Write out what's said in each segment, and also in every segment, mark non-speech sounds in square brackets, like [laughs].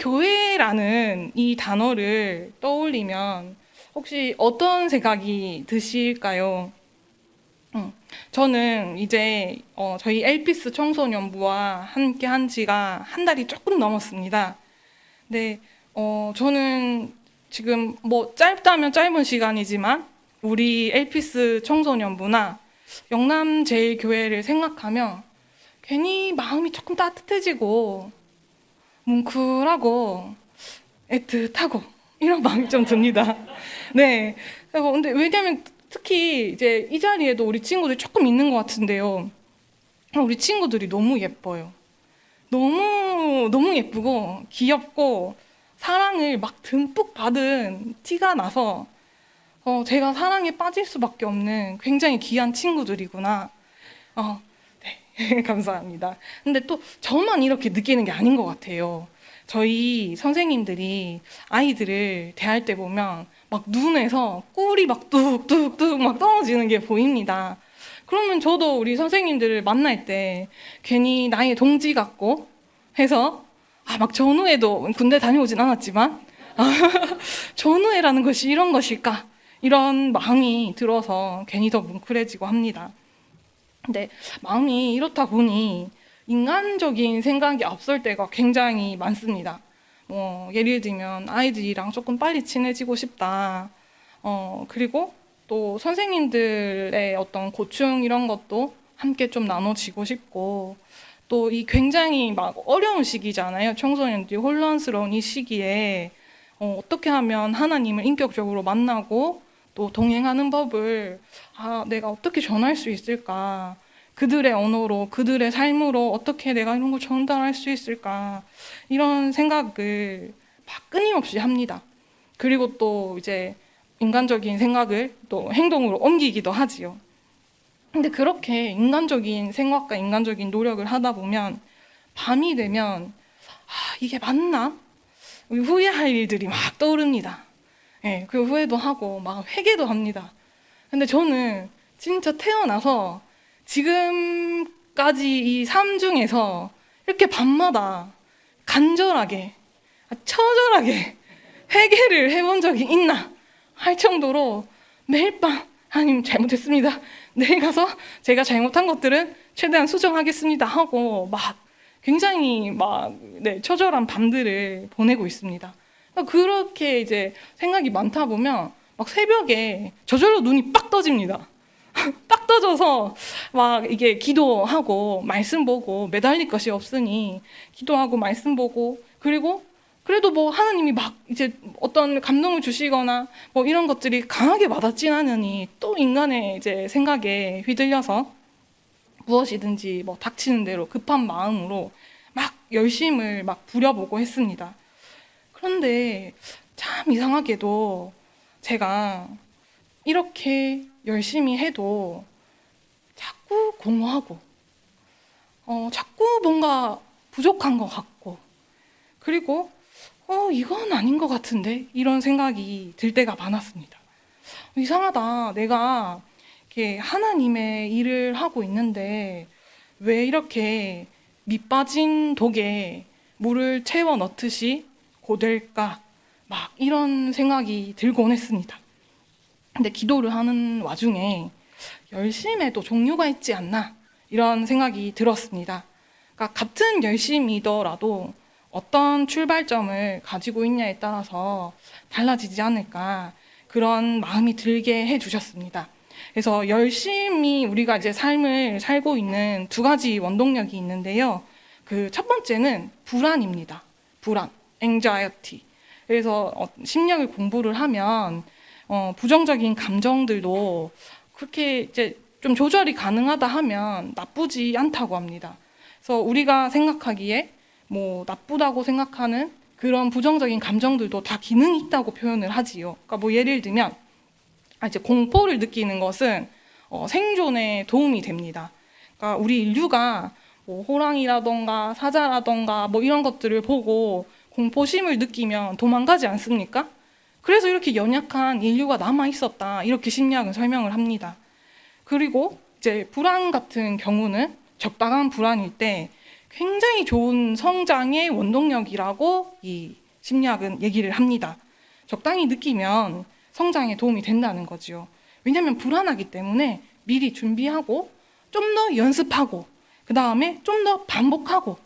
제 교회라는 이 단어를 떠올리면 혹시 어떤 생각이 드실까요? 음, 저는 이제 어, 저희 엘피스 청소년부와 함께 한 지가 한 달이 조금 넘었습니다. 네, 어, 저는 지금 뭐 짧다면 짧은 시간이지만 우리 엘피스 청소년부나 영남제일교회를 생각하면 괜히 마음이 조금 따뜻해지고 뭉클하고 애틋하고 이런 [laughs] 마음이 좀 듭니다. 네. 근데 왜냐면 특히 이제 이 자리에도 우리 친구들이 조금 있는 것 같은데요. 우리 친구들이 너무 예뻐요. 너무 너무 예쁘고 귀엽고 사랑을 막 듬뿍 받은 티가 나서 어, 제가 사랑에 빠질 수밖에 없는 굉장히 귀한 친구들이구나. 어, 네, [laughs] 감사합니다. 근데 또 저만 이렇게 느끼는 게 아닌 것 같아요. 저희 선생님들이 아이들을 대할 때 보면 막 눈에서 꿀이 막 뚝뚝뚝 막 떨어지는 게 보입니다. 그러면 저도 우리 선생님들을 만날 때 괜히 나의 동지 같고 해서 아, 막 전후에도 군대 다녀오진 않았지만 [laughs] 아, 전후회라는 것이 이런 것일까? 이런 마음이 들어서 괜히 더 뭉클해지고 합니다. 근데 마음이 이렇다 보니 인간적인 생각이 앞설 때가 굉장히 많습니다. 뭐 예를 들면 아이들이랑 조금 빨리 친해지고 싶다. 어, 그리고 또 선생님들의 어떤 고충 이런 것도 함께 좀 나눠지고 싶고 또 이 굉장히 막 어려운 시기잖아요. 청소년들이 혼란스러운 이 시기에 어, 어떻게 하면 하나님을 인격적으로 만나고 또 동행하는 법을 아, 내가 어떻게 전할 수 있을까? 그들의 언어로, 그들의 삶으로 어떻게 내가 이런 걸 전달할 수 있을까? 이런 생각을 막 끊임없이 합니다. 그리고 또 이제 인간적인 생각을 또 행동으로 옮기기도 하지요. 근데 그렇게 인간적인 생각과 인간적인 노력을 하다 보면 밤이 되면 아, 이게 맞나? 후회할 일들이 막 떠오릅니다. 예, 그 후회도 하고 막 회개도 합니다. 근데 저는 진짜 태어나서 지금까지 이 삶 중에서 이렇게 밤마다 간절하게, 아, 처절하게 회개를 해본 적이 있나 할 정도로 매일 밤 하나님 잘못했습니다. 내일 가서 제가 잘못한 것들은 최대한 수정하겠습니다 하고 막 굉장히 막 네, 처절한 밤들을 보내고 있습니다. 그러니까 그렇게 이제 생각이 많다 보면 막 새벽에 저절로 눈이 빡 떠집니다. [laughs] 딱 떠져서 막 이게 기도하고 말씀 보고 매달릴 것이 없으니 기도하고 말씀 보고 그리고 그래도 뭐 하나님이 막 이제 어떤 감동을 주시거나 뭐 이런 것들이 강하게 와닿진 않으니 또 인간의 이제 생각에 휘둘려서 무엇이든지 뭐 닥치는 대로 급한 마음으로 막 열심을 막 부려보고 했습니다. 그런데 참 이상하게도 제가 이렇게 열심히 해도 자꾸 공허하고, 어, 자꾸 뭔가 부족한 것 같고, 그리고, 어, 이건 아닌 것 같은데? 이런 생각이 들 때가 많았습니다. 이상하다. 내가 이렇게 하나님의 일을 하고 있는데, 왜 이렇게 밑빠진 독에 물을 채워 넣듯이 고될까? 막 이런 생각이 들곤 했습니다. 근데 기도를 하는 와중에 열심에도 종류가 있지 않나 이런 생각이 들었습니다. 그러니까 같은 열심이더라도 어떤 출발점을 가지고 있냐에 따라서 달라지지 않을까 그런 마음이 들게 해 주셨습니다. 그래서 열심히 우리가 이제 삶을 살고 있는 두 가지 원동력이 있는데요. 그 첫 번째는 불안입니다. 불안, anxiety. 그래서 어, 심리학을 공부를 하면 어, 부정적인 감정들도 그렇게 이제 좀 조절이 가능하다 하면 나쁘지 않다고 합니다. 그래서 우리가 생각하기에 뭐 나쁘다고 생각하는 그런 부정적인 감정들도 다 기능이 있다고 표현을 하지요. 그러니까 뭐 예를 들면 아, 이제 공포를 느끼는 것은 어, 생존에 도움이 됩니다. 그러니까 우리 인류가 뭐 호랑이라던가 사자라던가 뭐 이런 것들을 보고 공포심을 느끼면 도망가지 않습니까? 그래서 이렇게 연약한 인류가 남아 있었다. 이렇게 심리학은 설명을 합니다. 그리고 이제 불안 같은 경우는 적당한 불안일 때 굉장히 좋은 성장의 원동력이라고 이 심리학은 얘기를 합니다. 적당히 느끼면 성장에 도움이 된다는 거지요. 왜냐하면 불안하기 때문에 미리 준비하고 좀 더 연습하고 그 다음에 좀 더 반복하고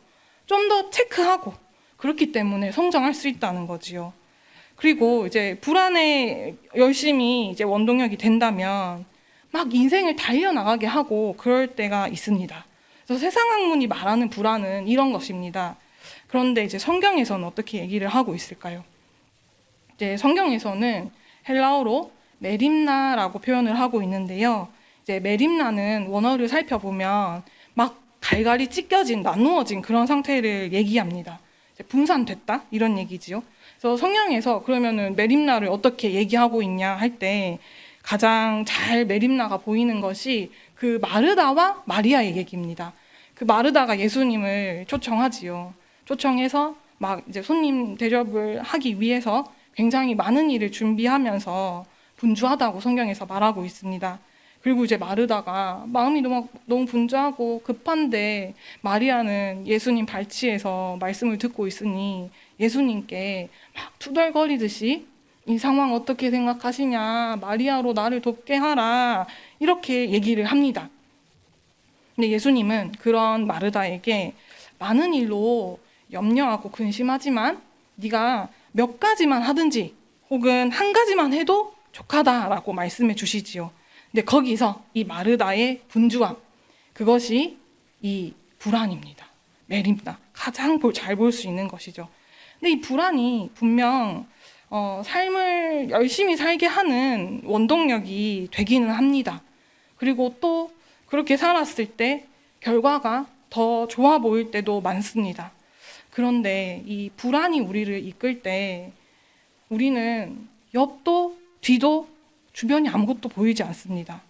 좀 더 체크하고 그렇기 때문에 성장할 수 있다는 거지요. 그리고 이제 불안에 열심히 이제 원동력이 된다면 막 인생을 달려나가게 하고 그럴 때가 있습니다. 그래서 세상 학문이 말하는 불안은 이런 것입니다. 그런데 이제 성경에서는 어떻게 얘기를 하고 있을까요? 이제 성경에서는 헬라어로 메림나라고 표현을 하고 있는데요. 이제 메림나는 원어를 살펴보면 막 갈갈이 찢겨진 나누어진 그런 상태를 얘기합니다. 분산됐다 이런 얘기지요. 그래서 성경에서 그러면은 메림나를 어떻게 얘기하고 있냐 할 때 가장 잘 메림나가 보이는 것이 그 마르다와 마리아의 얘기입니다. 그 마르다가 예수님을 초청하지요. 초청해서 막 이제 손님 대접을 하기 위해서 굉장히 많은 일을 준비하면서 분주하다고 성경에서 말하고 있습니다. 그리고 이제 마르다가 마음이 너무 너무 분주하고 급한데 마리아는 예수님 발치에서 말씀을 듣고 있으니 예수님께 막 투덜거리듯이 이 상황 어떻게 생각하시냐 마리아로 나를 돕게 하라 이렇게 얘기를 합니다. 근데 예수님은 그런 마르다에게 많은 일로 염려하고 근심하지만 네가 몇 가지만 하든지 혹은 한 가지만 해도 족하다라고 말씀해 주시지요. 근데 거기서 이 마르다의 분주함 그것이 이 불안입니다. 메림다 가장 잘 볼 수 있는 것이죠. 근데 이 불안이 분명 어, 삶을 열심히 살게 하는 원동력이 되기는 합니다. 그리고 또 그렇게 살았을 때 결과가 더 좋아 보일 때도 많습니다. 그런데 이 불안이 우리를 이끌 때 우리는 옆도 뒤도 주변이 아무것도 보이지 않습니다.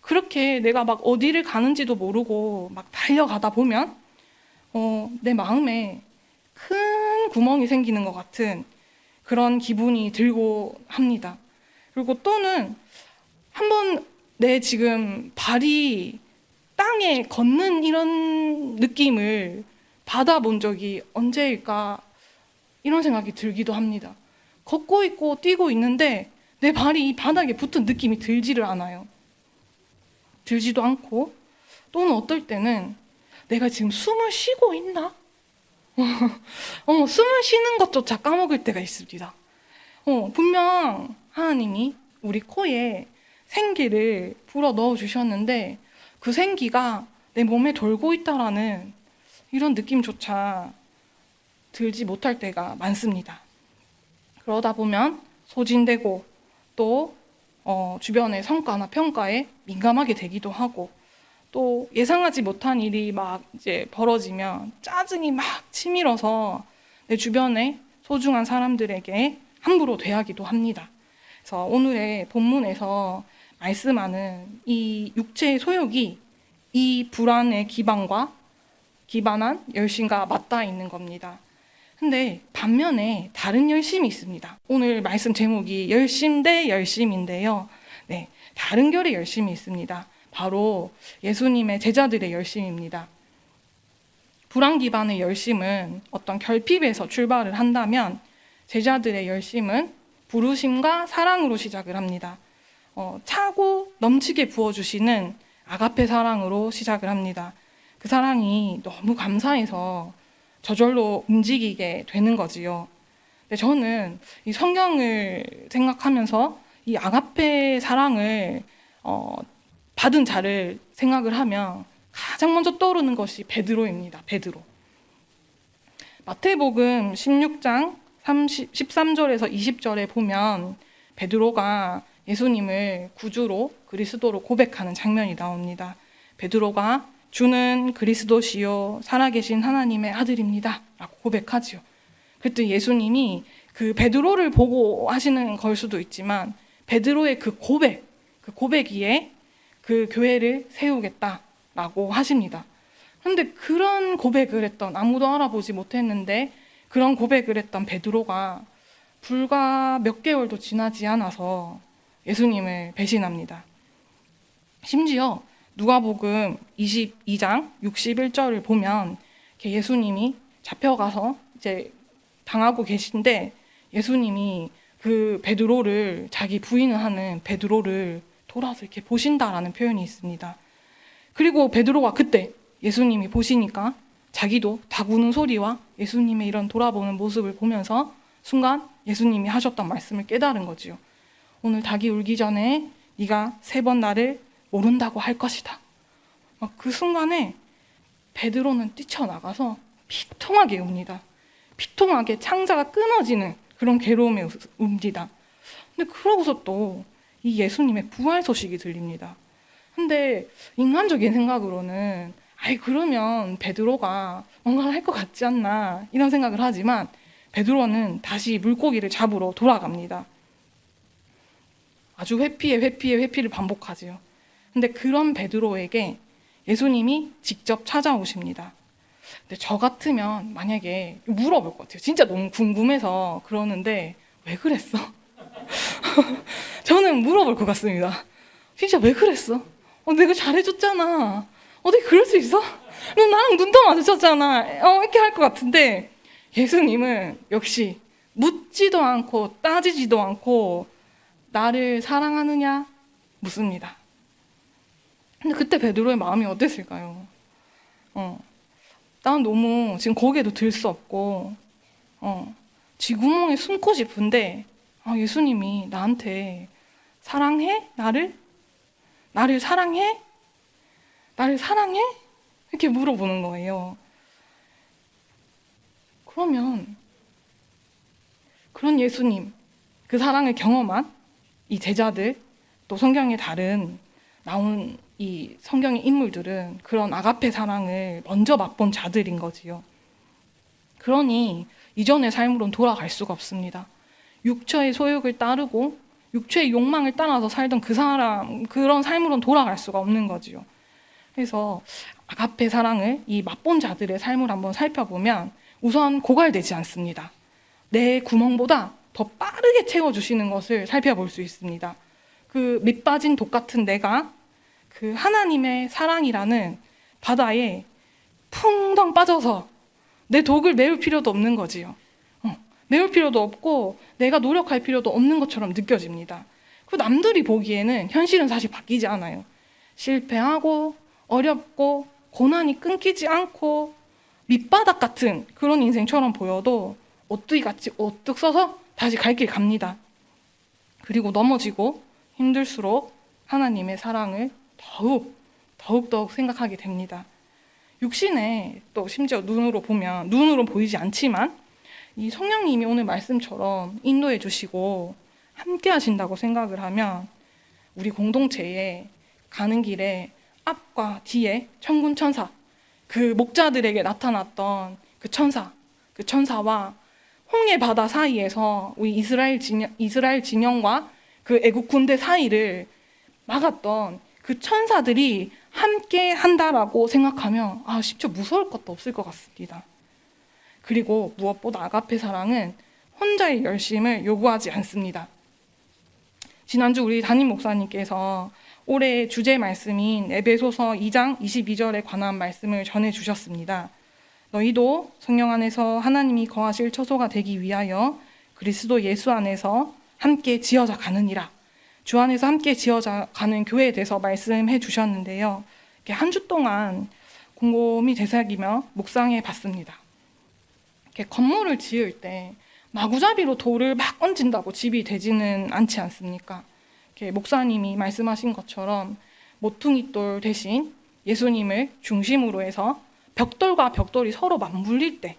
그렇게 내가 막 어디를 가는지도 모르고 막 달려가다 보면 어, 내 마음에 큰 구멍이 생기는 것 같은 그런 기분이 들고 합니다. 그리고 또는 한번 내 지금 발이 땅에 걷는 이런 느낌을 받아본 적이 언제일까 이런 생각이 들기도 합니다. 걷고 있고 뛰고 있는데 내 발이 이 바닥에 붙은 느낌이 들지를 않아요. 들지도 않고 또는 어떨 때는 내가 지금 숨을 쉬고 있나? [laughs] 어, 숨을 쉬는 것조차 까먹을 때가 있습니다. 어, 분명 하나님이 우리 코에 생기를 불어 넣어 주셨는데 그 생기가 내 몸에 돌고 있다라는 이런 느낌조차 들지 못할 때가 많습니다. 그러다 보면 소진되고 또 어, 주변의 성과나 평가에 민감하게 되기도 하고 또 예상하지 못한 일이 막 이제 벌어지면 짜증이 막 치밀어서 내 주변에 소중한 사람들에게 함부로 대하기도 합니다. 그래서 오늘의 본문에서 말씀하는 이 육체의 소욕이 이 불안의 기반과 기반한 열심과 맞닿아 있는 겁니다. 근데 반면에 다른 열심이 있습니다. 오늘 말씀 제목이 열심 대 열심인데요. 네, 다른 결의 열심이 있습니다. 바로 예수님의 제자들의 열심입니다. 불안 기반의 열심은 어떤 결핍에서 출발을 한다면 제자들의 열심은 부르심과 사랑으로 시작을 합니다. 어, 차고 넘치게 부어주시는 아가페 사랑으로 시작을 합니다. 그 사랑이 너무 감사해서 저절로 움직이게 되는 거지요. 근데 저는 이 성경을 생각하면서 이 아가페 사랑을 어, 받은 자를 생각을 하면 가장 먼저 떠오르는 것이 베드로입니다. 베드로. 마태복음 16장 30, 13절에서 20절에 보면 베드로가 예수님을 구주로 그리스도로 고백하는 장면이 나옵니다. 베드로가 주는 그리스도시요 살아계신 하나님의 아들입니다. 라고 고백하지요. 그랬더니 예수님이 그 베드로를 보고 하시는 걸 수도 있지만 베드로의 그 고백, 그 고백 위에 그 교회를 세우겠다라고 하십니다. 그런데 그런 고백을 했던 아무도 알아보지 못했는데 그런 고백을 했던 베드로가 불과 몇 개월도 지나지 않아서 예수님을 배신합니다. 심지어 누가복음 22장 61절을 보면 예수님이 잡혀가서 이제 당하고 계신데 예수님이 그 베드로를 자기 부인을 하는 베드로를 돌아서 이렇게 보신다라는 표현이 있습니다. 그리고 베드로가 그때 예수님이 보시니까 자기도 닭 우는 소리와 예수님의 이런 돌아보는 모습을 보면서 순간 예수님이 하셨던 말씀을 깨달은 거지요. 오늘 닭이 울기 전에 네가 세 번 나를 모른다고 할 것이다. 막 그 순간에 베드로는 뛰쳐나가서 비통하게 웁니다. 비통하게 창자가 끊어지는 그런 괴로움에 우- 웁니다. 근데 그러고서 또 이 예수님의 부활 소식이 들립니다. 근데 인간적인 생각으로는 아이 그러면 베드로가 뭔가를 할 것 같지 않나 이런 생각을 하지만 베드로는 다시 물고기를 잡으러 돌아갑니다. 아주 회피에 회피에 회피를 반복하지요. 근데 그런 베드로에게 예수님이 직접 찾아오십니다. 근데 저 같으면 만약에 물어볼 것 같아요. 진짜 너무 궁금해서 그러는데 왜 그랬어? [laughs] 저는 물어볼 것 같습니다. 진짜 왜 그랬어? 어, 내가 잘해줬잖아. 어떻게 그럴 수 있어? 너 나랑 눈도 마주쳤잖아. 어, 이렇게 할 것 같은데 예수님은 역시 묻지도 않고 따지지도 않고 나를 사랑하느냐 묻습니다. 근데 그때 베드로의 마음이 어땠을까요? 어, 난 너무 지금 거기에도 들 수 없고 어, 쥐구멍에 숨고 싶은데 아, 예수님이 나한테 사랑해? 나를? 나를 사랑해? 나를 사랑해? 이렇게 물어보는 거예요. 그러면 그런 예수님, 그 사랑을 경험한 이 제자들, 또 성경에 다른 나온 이 성경의 인물들은 그런 아가페 사랑을 먼저 맛본 자들인 거지요. 그러니 이전의 삶으론 돌아갈 수가 없습니다. 육체의 소욕을 따르고 육체의 욕망을 따라서 살던 그 사람 그런 삶으론 돌아갈 수가 없는 거지요. 그래서 아가페 사랑을 이 맛본 자들의 삶을 한번 살펴보면 우선 고갈되지 않습니다. 내 구멍보다 더 빠르게 채워주시는 것을 살펴볼 수 있습니다. 그 밑빠진 독 같은 내가 그 하나님의 사랑이라는 바다에 풍덩 빠져서 내 독을 메울 필요도 없는 거지요. 어, 메울 필요도 없고 내가 노력할 필요도 없는 것처럼 느껴집니다. 그 남들이 보기에는 현실은 사실 바뀌지 않아요. 실패하고 어렵고 고난이 끊기지 않고 밑바닥 같은 그런 인생처럼 보여도 오뚜기 같이 오뚝 서서 다시 갈 길 갑니다. 그리고 넘어지고 힘들수록 하나님의 사랑을 더욱 더욱 더욱 생각하게 됩니다. 육신에 또 심지어 눈으로 보면 눈으로 보이지 않지만 이 성령님이 오늘 말씀처럼 인도해 주시고 함께 하신다고 생각을 하면 우리 공동체에 가는 길에 앞과 뒤에 천군 천사 그 목자들에게 나타났던 그 천사 그 천사와 홍해 바다 사이에서 우리 이스라엘 진영, 이스라엘 진영과 그 애국 군대 사이를 막았던 그 천사들이 함께 한다라고 생각하면 아 심지어 무서울 것도 없을 것 같습니다. 그리고 무엇보다 아가페 사랑은 혼자의 열심을 요구하지 않습니다. 지난주 우리 담임 목사님께서 올해 주제 말씀인 에베소서 2장 22절에 관한 말씀을 전해 주셨습니다. 너희도 성령 안에서 하나님이 거하실 처소가 되기 위하여 그리스도 예수 안에서 함께 지어져 가느니라. 주 안에서 함께 지어져 가는 교회에 대해서 말씀해 주셨는데요. 한주 동안 곰곰이 되새기며 묵상해 봤습니다. 이렇게 건물을 지을 때 마구잡이로 돌을 막 얹은다고 집이 되지는 않지 않습니까? 이렇게 목사님이 말씀하신 것처럼 모퉁이 돌 대신 예수님을 중심으로 해서 벽돌과 벽돌이 서로 맞물릴 때,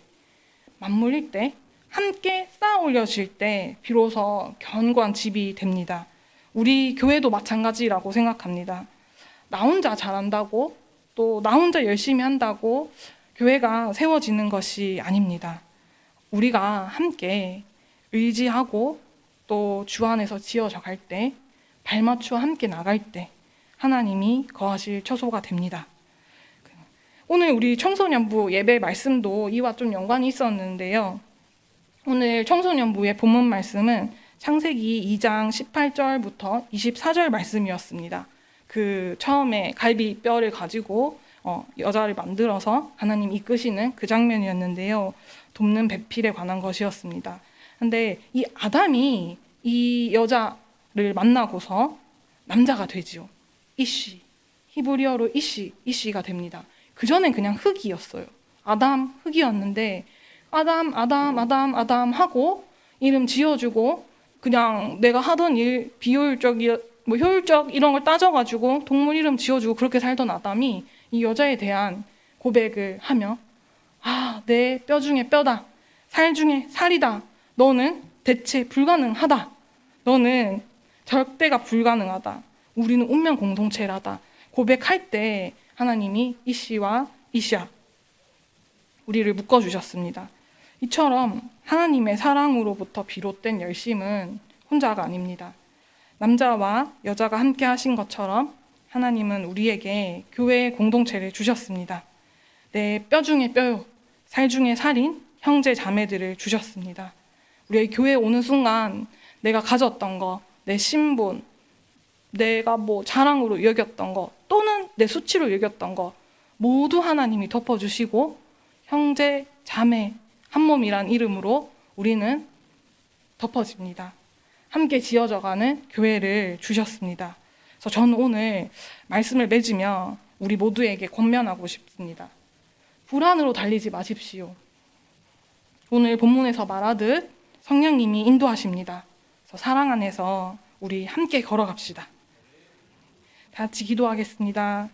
맞물릴 때 함께 쌓아 올려질 때 비로소 견고한 집이 됩니다. 우리 교회도 마찬가지라고 생각합니다. 나 혼자 잘한다고 또 나 혼자 열심히 한다고 교회가 세워지는 것이 아닙니다. 우리가 함께 의지하고 또 주 안에서 지어져 갈 때, 발맞추어 함께 나갈 때 하나님이 거하실 처소가 됩니다. 오늘 우리 청소년부 예배 말씀도 이와 좀 연관이 있었는데요. 오늘 청소년부의 본문 말씀은 창세기 2장 18절부터 24절 말씀이었습니다. 그 처음에 갈비 뼈를 가지고 어, 여자를 만들어서 하나님 이끄시는 그 장면이었는데요. 돕는 배필에 관한 것이었습니다. 근데 이 아담이 이 여자를 만나고서 남자가 되지요. 이씨. 히브리어로 이씨, 이씨가 됩니다. 그전엔 그냥 흙이었어요. 아담, 흙이었는데 아담, 아담, 아담, 아담 하고 이름 지어주고 그냥 내가 하던 일 비효율적이 뭐 효율적 이런 걸 따져가지고 동물 이름 지어주고 그렇게 살던 아담이 이 여자에 대한 고백을 하며 아, 내 뼈 중에 뼈다. 살 중에 살이다. 너는 대체 불가능하다. 너는 절대가 불가능하다. 우리는 운명 공동체라다. 고백할 때 하나님이 이씨와 이시아 우리를 묶어 주셨습니다. 이처럼 하나님의 사랑으로부터 비롯된 열심은 혼자가 아닙니다. 남자와 여자가 함께 하신 것처럼 하나님은 우리에게 교회의 공동체를 주셨습니다. 내 뼈 중에 뼈요, 살 중에 살인 형제 자매들을 주셨습니다. 우리의 교회에 오는 순간 내가 가졌던 거, 내 신분, 내가 뭐 자랑으로 여겼던 거, 또는 내 수치로 여겼던 거 모두 하나님이 덮어주시고 형제, 자매, 한 몸이란 이름으로 우리는 덮어집니다. 함께 지어져가는 교회를 주셨습니다. 그래서 저는 오늘 말씀을 맺으며 우리 모두에게 권면하고 싶습니다. 불안으로 달리지 마십시오. 오늘 본문에서 말하듯 성령님이 인도하십니다. 그래서 사랑 안에서 우리 함께 걸어갑시다. 다 같이 기도하겠습니다.